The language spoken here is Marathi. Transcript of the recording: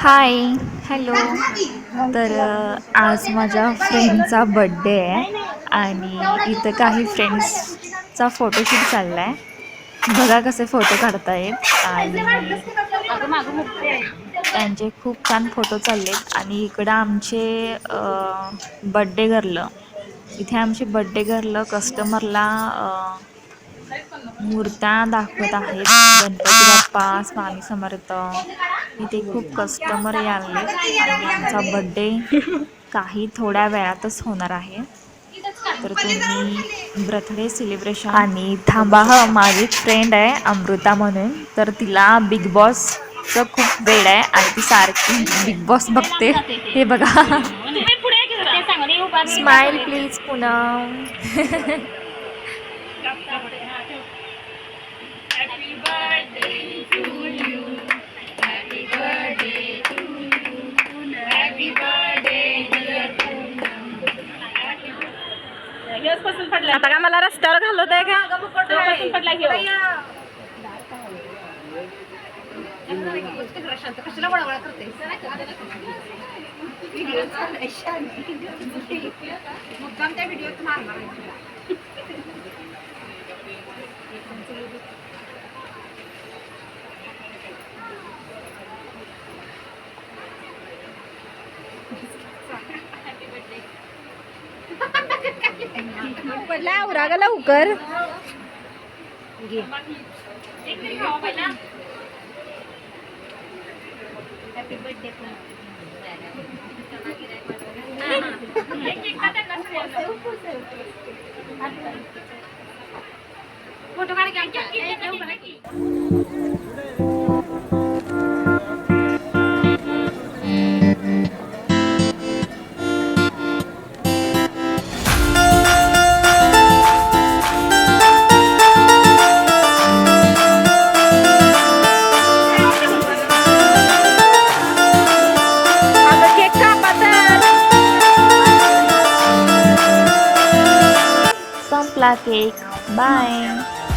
हाय हॅलो तर आज माझ्या फ्रेंडचा बड्डे आहे आणि इथं काही फ्रेंड्सचा फोटोशूट चालला आहे बघा कसे फोटो काढतायत आणि त्यांचे खूप छान फोटो चाललेत आणि इकडं आमचे बड्डे गर्ल इथे आमचे बड्डे गर्ल कस्टमरला मूर्त्या दाखवत आहेत. गणपती बाप्पा स्वामी समर्थ. इथे खूप कस्टमर आले आणि आमचा बड्डे काही थोड्या वेळातच होणार आहे. तर तुम्ही बर्थडे सेलिब्रेशन आणि थांबा ह माझी फ्रेंड आहे अमृता म्हणून. तर तिला बिग बॉसचं खूप वेळ आहे आणि ती सारखी बिग बॉस बघते. हे बघा. स्माइल प्लीज पूनम आता का मला रस्त्यावर घालवत आहे का. पडला घेऊ पडला आवरा ग लवकर. आता Cake. Bye!